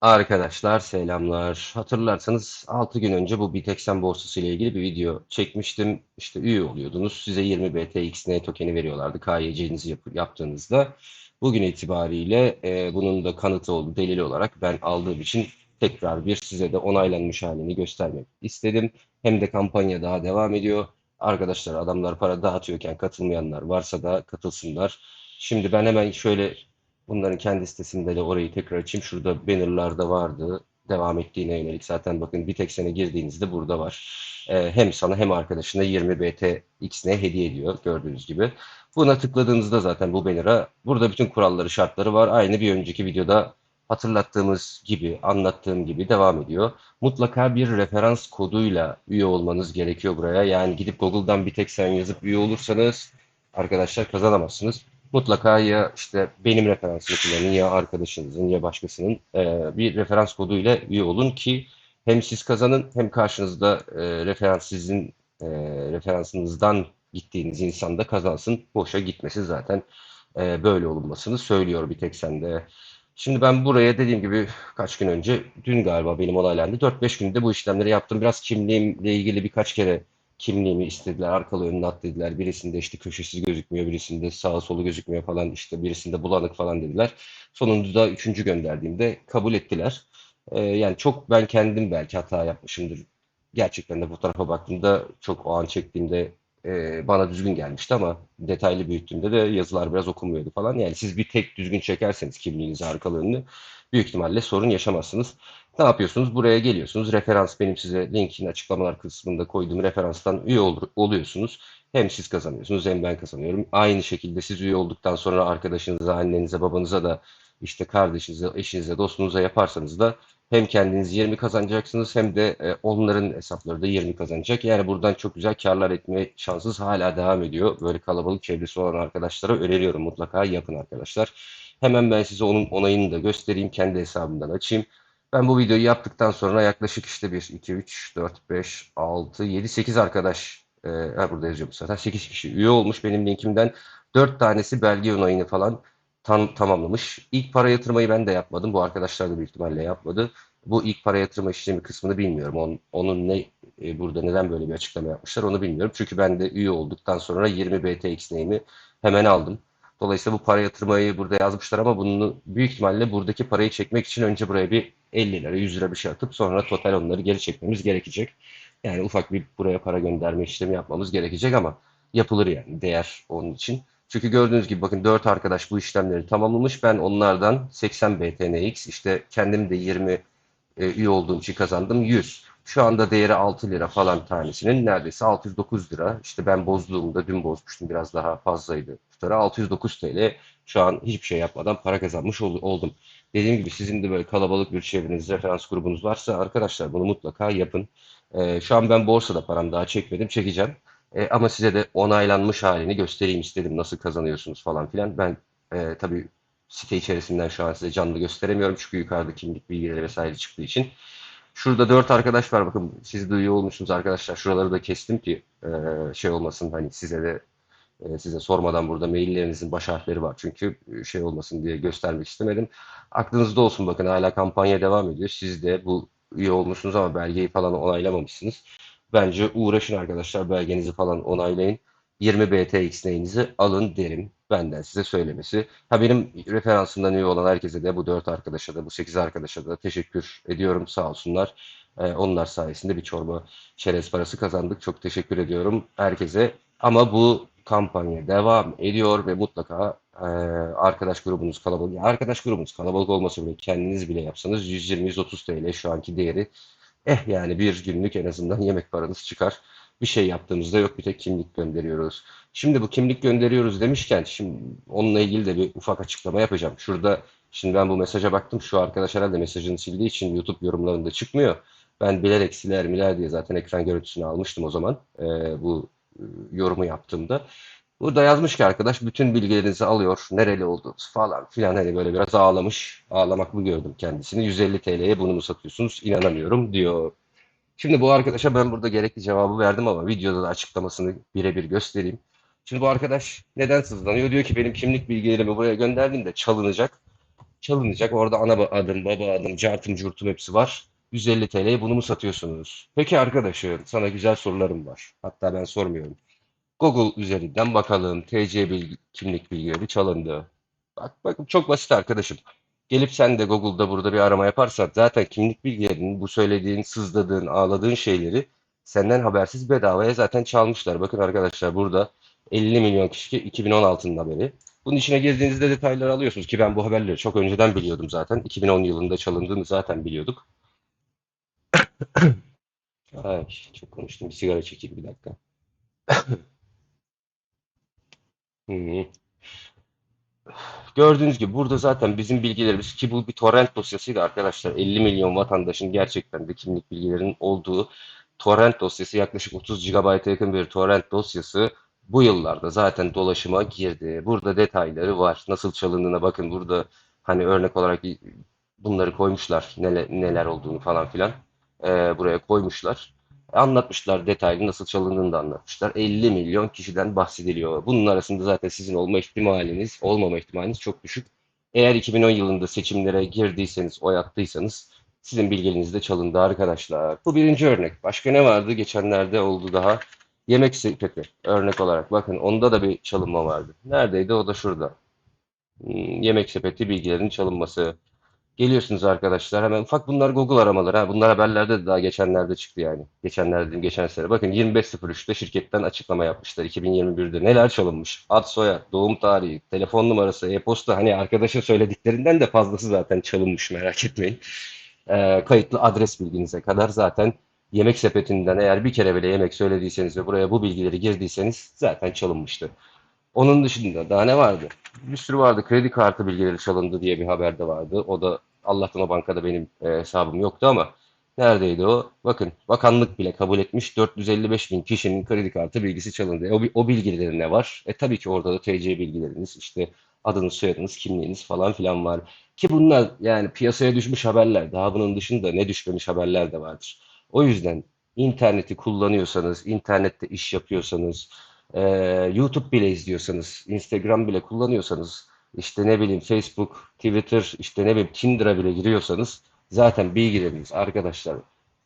Arkadaşlar selamlar. Hatırlarsanız 6 gün önce bu Bitexen borsası ile ilgili bir video çekmiştim. İşte üye oluyordunuz. Size 20 BTXN tokeni veriyorlardı KYC'nizi yap yaptığınızda. Bugün itibariyle e, bunun da kanıtı oldu delili olarak ben aldığım için tekrar bir size de onaylanmış halini göstermek istedim. Hem de kampanya daha devam ediyor. Arkadaşlar adamlar para dağıtıyorken katılmayanlar varsa da katılsınlar. Şimdi ben hemen şöyle Bunların kendi sitesinde de orayı tekrar açayım. Şurada bannerlarda vardı. Devam ettiğine yönelik zaten bakın bir tek sene girdiğinizde burada var. Ee, hem sana hem arkadaşına 20 BT X'ne hediye ediyor gördüğünüz gibi. Buna tıkladığınızda zaten bu banner'a burada bütün kuralları şartları var. Aynı bir önceki videoda hatırlattığımız gibi, anlattığım gibi devam ediyor. Mutlaka bir referans koduyla üye olmanız gerekiyor buraya. Yani gidip Google'dan bir tek sen yazıp üye olursanız arkadaşlar kazanamazsınız mutlaka ya işte benim referansımı kullanın ya arkadaşınızın ya başkasının e, bir referans koduyla üye olun ki hem siz kazanın hem karşınızda e, referans sizin e, referansınızdan gittiğiniz insan da kazansın. Boşa gitmesin zaten e, böyle olunmasını söylüyor bir tek sende. Şimdi ben buraya dediğim gibi kaç gün önce, dün galiba benim olaylandı. 4-5 günde bu işlemleri yaptım. Biraz kimliğimle ilgili birkaç kere kimliğimi istediler. Arkalı önüne at dediler. Birisinde işte köşesi gözükmüyor, birisinde sağa solu gözükmüyor falan işte birisinde bulanık falan dediler. Sonunda üçüncü gönderdiğimde kabul ettiler. Ee, yani çok ben kendim belki hata yapmışımdır. Gerçekten de fotoğrafa baktığımda çok o an çektiğimde e, bana düzgün gelmişti ama detaylı büyüttüğümde de yazılar biraz okunmuyordu falan. Yani siz bir tek düzgün çekerseniz kimliğinizi arkalı önünü büyük ihtimalle sorun yaşamazsınız. Ne yapıyorsunuz? Buraya geliyorsunuz. Referans benim size linkin açıklamalar kısmında koyduğum referanstan üye ol, oluyorsunuz. Hem siz kazanıyorsunuz hem ben kazanıyorum. Aynı şekilde siz üye olduktan sonra arkadaşınıza, annenize, babanıza da işte kardeşinize, eşinize, dostunuza yaparsanız da hem kendiniz 20 kazanacaksınız hem de e, onların hesapları da 20 kazanacak. Yani buradan çok güzel karlar etme şansınız hala devam ediyor. Böyle kalabalık çevresi olan arkadaşlara öneriyorum mutlaka yapın arkadaşlar. Hemen ben size onun onayını da göstereyim. Kendi hesabımdan açayım. Ben bu videoyu yaptıktan sonra yaklaşık işte 1, 2, 3, 4, 5, 6, 7, 8 arkadaş e, burada yazıyor bu sefer. 8 kişi üye olmuş benim linkimden. 4 tanesi belge onayını falan tam, tamamlamış. İlk para yatırmayı ben de yapmadım. Bu arkadaşlar da büyük ihtimalle yapmadı. Bu ilk para yatırma işlemi kısmını bilmiyorum. Onun, onun ne e, burada neden böyle bir açıklama yapmışlar onu bilmiyorum. Çünkü ben de üye olduktan sonra 20 BTX neyimi hemen aldım. Dolayısıyla bu para yatırmayı burada yazmışlar ama bunu büyük ihtimalle buradaki parayı çekmek için önce buraya bir 50 lira, 100 lira bir şey atıp sonra total onları geri çekmemiz gerekecek. Yani ufak bir buraya para gönderme işlemi yapmamız gerekecek ama yapılır yani değer onun için. Çünkü gördüğünüz gibi bakın 4 arkadaş bu işlemleri tamamlamış. Ben onlardan 80 BTNX işte kendim de 20 e, üye olduğum için kazandım 100. Şu anda değeri 6 lira falan tanesinin neredeyse 609 lira. İşte ben bozduğumda dün bozmuştum biraz daha fazlaydı tutarı. 609 TL şu an hiçbir şey yapmadan para kazanmış oldum. Dediğim gibi sizin de böyle kalabalık bir çevreniz, referans grubunuz varsa arkadaşlar bunu mutlaka yapın. Ee, şu an ben borsada param daha çekmedim, çekeceğim. Ee, ama size de onaylanmış halini göstereyim istedim nasıl kazanıyorsunuz falan filan. Ben e, tabii site içerisinden şu an size canlı gösteremiyorum çünkü yukarıda kimlik bilgileri vesaire çıktığı için. Şurada dört arkadaş var bakın siz duyuyor olmuşsunuz arkadaşlar. Şuraları da kestim ki e, şey olmasın hani size de e, size sormadan burada maillerinizin baş harfleri var. Çünkü e, şey olmasın diye göstermek istemedim. Aklınızda olsun bakın hala kampanya devam ediyor. Siz de bu üye olmuşsunuz ama belgeyi falan onaylamamışsınız. Bence uğraşın arkadaşlar belgenizi falan onaylayın. 20 BTX neyinizi alın derim. Benden size söylemesi. Ha benim referansımdan üye olan herkese de bu 4 arkadaşa da bu 8 arkadaşa da teşekkür ediyorum sağ olsunlar. Ee, onlar sayesinde bir çorba çerez parası kazandık. Çok teşekkür ediyorum herkese. Ama bu kampanya devam ediyor ve mutlaka e, arkadaş grubunuz kalabalık. Arkadaş grubunuz kalabalık olmasa bile kendiniz bile yapsanız 120-130 TL şu anki değeri. Eh yani bir günlük en azından yemek paranız çıkar. Bir şey yaptığımızda yok bir tek kimlik gönderiyoruz. Şimdi bu kimlik gönderiyoruz demişken şimdi onunla ilgili de bir ufak açıklama yapacağım. Şurada şimdi ben bu mesaja baktım. Şu arkadaş herhalde mesajını sildiği için YouTube yorumlarında çıkmıyor. Ben bilerek siler miler diye zaten ekran görüntüsünü almıştım o zaman. E, bu e, yorumu yaptığımda. Burada yazmış ki arkadaş bütün bilgilerinizi alıyor. Nereli olduğunuz falan filan hani böyle biraz ağlamış. Ağlamaklı gördüm kendisini. 150 TL'ye bunu mu satıyorsunuz? İnanamıyorum diyor. Şimdi bu arkadaşa ben burada gerekli cevabı verdim ama videoda da açıklamasını birebir göstereyim. Şimdi bu arkadaş neden sızlanıyor? Diyor ki benim kimlik bilgilerimi buraya gönderdiğimde çalınacak. Çalınacak. Orada ana adım, baba adım, cartım curtum hepsi var. 150 TL'ye bunu mu satıyorsunuz? Peki arkadaşım, sana güzel sorularım var. Hatta ben sormuyorum. Google üzerinden bakalım. TC bilgi, kimlik bilgileri çalındı. Bak, bakın çok basit arkadaşım. Gelip sen de Google'da burada bir arama yaparsan zaten kimlik bilgilerinin bu söylediğin, sızladığın, ağladığın şeyleri senden habersiz bedavaya zaten çalmışlar. Bakın arkadaşlar burada 50 milyon kişi 2016'nın haberi. Bunun içine girdiğinizde detayları alıyorsunuz ki ben bu haberleri çok önceden biliyordum zaten. 2010 yılında çalındığını zaten biliyorduk. Ay, çok konuştum. Bir sigara çekeyim bir dakika. Hı. Gördüğünüz gibi burada zaten bizim bilgilerimiz ki bu bir torrent dosyasıydı arkadaşlar. 50 milyon vatandaşın gerçekten de kimlik bilgilerinin olduğu torrent dosyası yaklaşık 30 GB'a yakın bir torrent dosyası bu yıllarda zaten dolaşıma girdi. Burada detayları var. Nasıl çalındığına bakın burada hani örnek olarak bunları koymuşlar neler, neler olduğunu falan filan Ee, buraya koymuşlar. Anlatmışlar detaylı nasıl çalındığını da anlatmışlar. 50 milyon kişiden bahsediliyor. Bunun arasında zaten sizin olma ihtimaliniz, olmama ihtimaliniz çok düşük. Eğer 2010 yılında seçimlere girdiyseniz, oy attıysanız sizin bilginiz de çalındı arkadaşlar. Bu birinci örnek. Başka ne vardı? Geçenlerde oldu daha. Yemek sepeti örnek olarak. Bakın onda da bir çalınma vardı. Neredeydi? O da şurada. Hmm, yemek sepeti bilgilerinin çalınması. Geliyorsunuz arkadaşlar hemen ufak bunlar Google aramaları. Ha, bunlar haberlerde de daha geçenlerde çıktı yani. Geçenlerde dedim geçen sene. Bakın 25.03'te şirketten açıklama yapmışlar 2021'de. Neler çalınmış? Ad, soyad, doğum tarihi, telefon numarası, e-posta. Hani arkadaşın söylediklerinden de fazlası zaten çalınmış merak etmeyin. Ee, kayıtlı adres bilginize kadar zaten yemek sepetinden eğer bir kere bile yemek söylediyseniz ve buraya bu bilgileri girdiyseniz zaten çalınmıştı. Onun dışında daha ne vardı? Bir sürü vardı. Kredi kartı bilgileri çalındı diye bir haber de vardı. O da Allah'tan o bankada benim e, hesabım yoktu ama neredeydi o? Bakın bakanlık bile kabul etmiş 455 bin kişinin kredi kartı bilgisi çalındı. E, o, o bilgilerin ne var? E tabii ki orada da TC bilgileriniz, işte adınız, soyadınız, kimliğiniz falan filan var. Ki bunlar yani piyasaya düşmüş haberler. Daha bunun dışında ne düşmemiş haberler de vardır. O yüzden interneti kullanıyorsanız, internette iş yapıyorsanız, ee, YouTube bile izliyorsanız, Instagram bile kullanıyorsanız, işte ne bileyim Facebook, Twitter, işte ne bileyim Tinder'a bile giriyorsanız zaten bilgileriniz arkadaşlar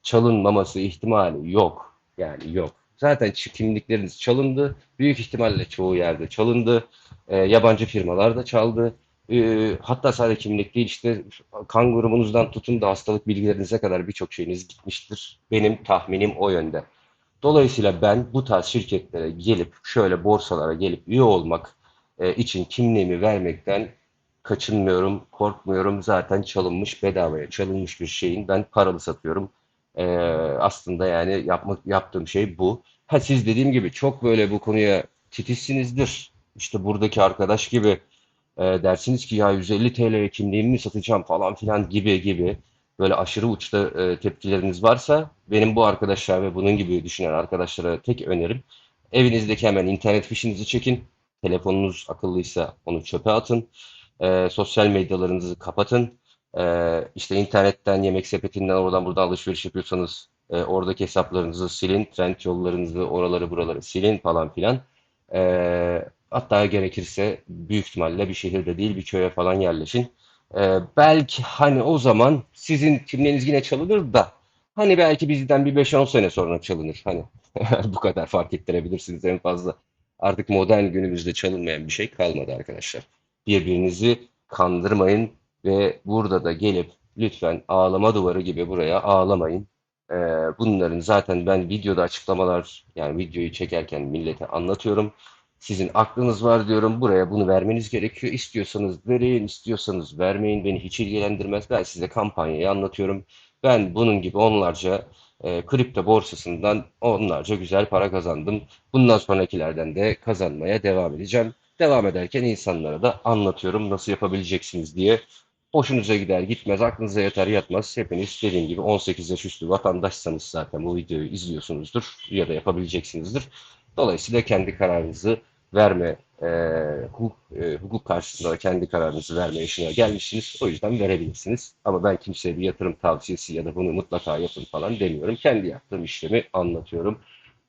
çalınmaması ihtimali yok. Yani yok. Zaten kimlikleriniz çalındı. Büyük ihtimalle çoğu yerde çalındı. Ee, yabancı firmalar da çaldı. Ee, hatta sadece kimlik değil işte kan grubunuzdan tutun da hastalık bilgilerinize kadar birçok şeyiniz gitmiştir. Benim tahminim o yönde. Dolayısıyla ben bu tarz şirketlere gelip şöyle borsalara gelip üye olmak e, için kimliğimi vermekten kaçınmıyorum, korkmuyorum. Zaten çalınmış bedavaya çalınmış bir şeyin ben paralı satıyorum. E, aslında yani yapmak yaptığım şey bu. Ha siz dediğim gibi çok böyle bu konuya titizsinizdir. İşte buradaki arkadaş gibi e, dersiniz ki ya 150 TL'ye kimliğimi mi satacağım falan filan gibi gibi böyle aşırı uçta e, tepkileriniz varsa benim bu arkadaşlar ve bunun gibi düşünen arkadaşlara tek önerim evinizdeki hemen internet fişinizi çekin. Telefonunuz akıllıysa onu çöpe atın. E, sosyal medyalarınızı kapatın. E, işte internetten, yemek sepetinden oradan buradan alışveriş yapıyorsanız e, oradaki hesaplarınızı silin. Trend yollarınızı, oraları buraları silin falan filan. E, hatta gerekirse büyük ihtimalle bir şehirde değil bir köye falan yerleşin. Ee, belki hani o zaman sizin kimliğiniz yine çalınır da hani belki bizden bir beş on sene sonra çalınır. Hani bu kadar fark ettirebilirsiniz en fazla. Artık modern günümüzde çalınmayan bir şey kalmadı arkadaşlar. Birbirinizi kandırmayın ve burada da gelip lütfen ağlama duvarı gibi buraya ağlamayın. Ee, bunların zaten ben videoda açıklamalar yani videoyu çekerken millete anlatıyorum. Sizin aklınız var diyorum. Buraya bunu vermeniz gerekiyor. İstiyorsanız verin, istiyorsanız vermeyin. Beni hiç ilgilendirmez. Ben size kampanyayı anlatıyorum. Ben bunun gibi onlarca e, kripto borsasından onlarca güzel para kazandım. Bundan sonrakilerden de kazanmaya devam edeceğim. Devam ederken insanlara da anlatıyorum nasıl yapabileceksiniz diye. Hoşunuza gider gitmez, aklınıza yatar yatmaz. Hepiniz dediğim gibi 18 yaş üstü vatandaşsanız zaten bu videoyu izliyorsunuzdur ya da yapabileceksinizdir. Dolayısıyla kendi kararınızı verme, e, hukuk, e, hukuk karşısında da kendi kararınızı verme yaşına gelmişsiniz. O yüzden verebilirsiniz. Ama ben kimseye bir yatırım tavsiyesi ya da bunu mutlaka yapın falan demiyorum. Kendi yaptığım işlemi anlatıyorum.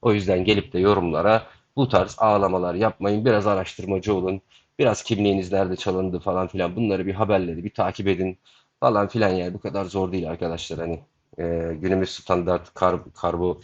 O yüzden gelip de yorumlara bu tarz ağlamalar yapmayın. Biraz araştırmacı olun. Biraz kimliğiniz nerede çalındı falan filan bunları bir haberleri bir takip edin falan filan yani bu kadar zor değil arkadaşlar hani e, günümüz standart kar, karbo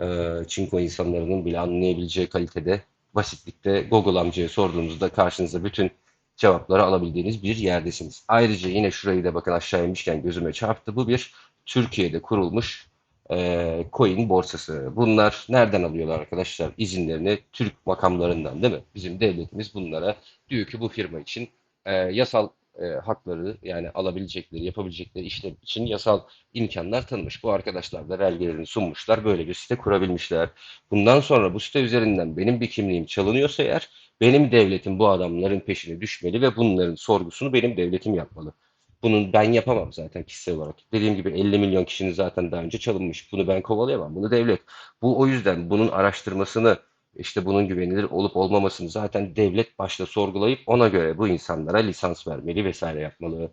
e, çinko insanların bile anlayabileceği kalitede basitlikte Google amcaya sorduğunuzda karşınıza bütün cevapları alabildiğiniz bir yerdesiniz. Ayrıca yine şurayı da bakın aşağı inmişken gözüme çarptı. Bu bir Türkiye'de kurulmuş e, coin borsası. Bunlar nereden alıyorlar arkadaşlar izinlerini? Türk makamlarından değil mi? Bizim devletimiz bunlara diyor ki bu firma için e, yasal e, hakları yani alabilecekleri, yapabilecekleri işler için yasal imkanlar tanımış. Bu arkadaşlar da belgelerini sunmuşlar. Böyle bir site kurabilmişler. Bundan sonra bu site üzerinden benim bir kimliğim çalınıyorsa eğer benim devletim bu adamların peşine düşmeli ve bunların sorgusunu benim devletim yapmalı. Bunun ben yapamam zaten kişisel olarak. Dediğim gibi 50 milyon kişinin zaten daha önce çalınmış. Bunu ben kovalayamam. Bunu devlet. Bu o yüzden bunun araştırmasını işte bunun güvenilir olup olmamasını zaten devlet başta sorgulayıp ona göre bu insanlara lisans vermeli vesaire yapmalı.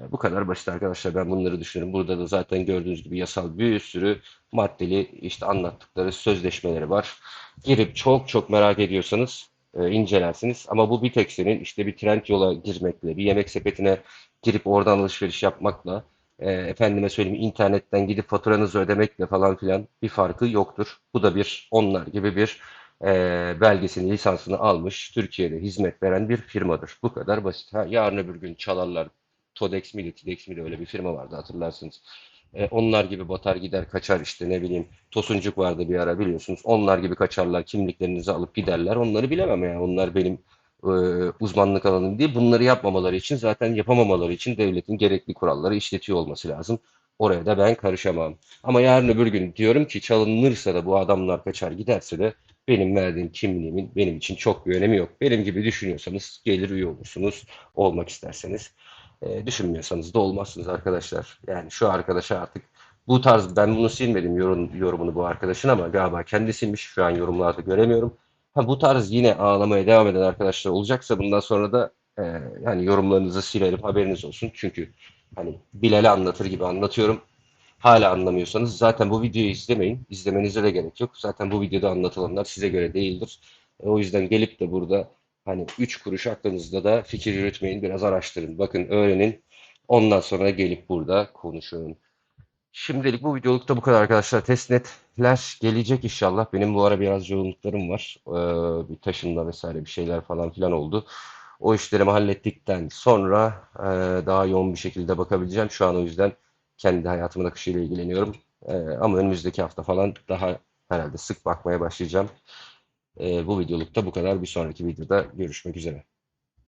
E, Bu kadar basit arkadaşlar. Ben bunları düşünüyorum. Burada da zaten gördüğünüz gibi yasal bir sürü maddeli işte anlattıkları sözleşmeleri var. Girip çok çok merak ediyorsanız e, incelersiniz. Ama bu bir tek senin işte bir trend yola girmekle, bir yemek sepetine girip oradan alışveriş yapmakla, e, efendime söyleyeyim internetten gidip faturanızı ödemekle falan filan bir farkı yoktur. Bu da bir onlar gibi bir e, belgesini, lisansını almış Türkiye'de hizmet veren bir firmadır. Bu kadar basit. Ha, yarın öbür gün çalarlar. Todex miydi, Tidex miydi öyle bir firma vardı hatırlarsınız. E, onlar gibi batar gider kaçar işte ne bileyim. Tosuncuk vardı bir ara biliyorsunuz. Onlar gibi kaçarlar kimliklerinizi alıp giderler. Onları bilemem ya. Onlar benim e, uzmanlık alanım değil. Bunları yapmamaları için zaten yapamamaları için devletin gerekli kuralları işletiyor olması lazım. Oraya da ben karışamam. Ama yarın öbür gün diyorum ki çalınırsa da bu adamlar kaçar giderse de benim verdiğim kimliğimin benim için çok bir önemi yok. Benim gibi düşünüyorsanız gelir üye olursunuz olmak isterseniz. E, düşünmüyorsanız da olmazsınız arkadaşlar. Yani şu arkadaşa artık bu tarz ben bunu silmedim yorum, yorumunu bu arkadaşın ama galiba kendisiymiş. Şu an yorumlarda göremiyorum. Ha, bu tarz yine ağlamaya devam eden arkadaşlar olacaksa bundan sonra da e, yani yorumlarınızı silerim haberiniz olsun. Çünkü hani Bilal'i anlatır gibi anlatıyorum. Hala anlamıyorsanız zaten bu videoyu izlemeyin. İzlemenize de gerek yok. Zaten bu videoda anlatılanlar size göre değildir. E, o yüzden gelip de burada hani 3 kuruş aklınızda da fikir yürütmeyin. Biraz araştırın. Bakın öğrenin. Ondan sonra gelip burada konuşun. Şimdilik bu videolukta bu kadar arkadaşlar. Testnetler gelecek inşallah. Benim bu ara biraz yoğunluklarım var. Ee, bir taşınma vesaire bir şeyler falan filan oldu. O işlerimi hallettikten sonra e, daha yoğun bir şekilde bakabileceğim. Şu an o yüzden kendi hayatımın akışıyla ilgileniyorum. Ee, ama önümüzdeki hafta falan daha herhalde sık bakmaya başlayacağım. Ee, bu videolukta bu kadar. Bir sonraki videoda görüşmek üzere.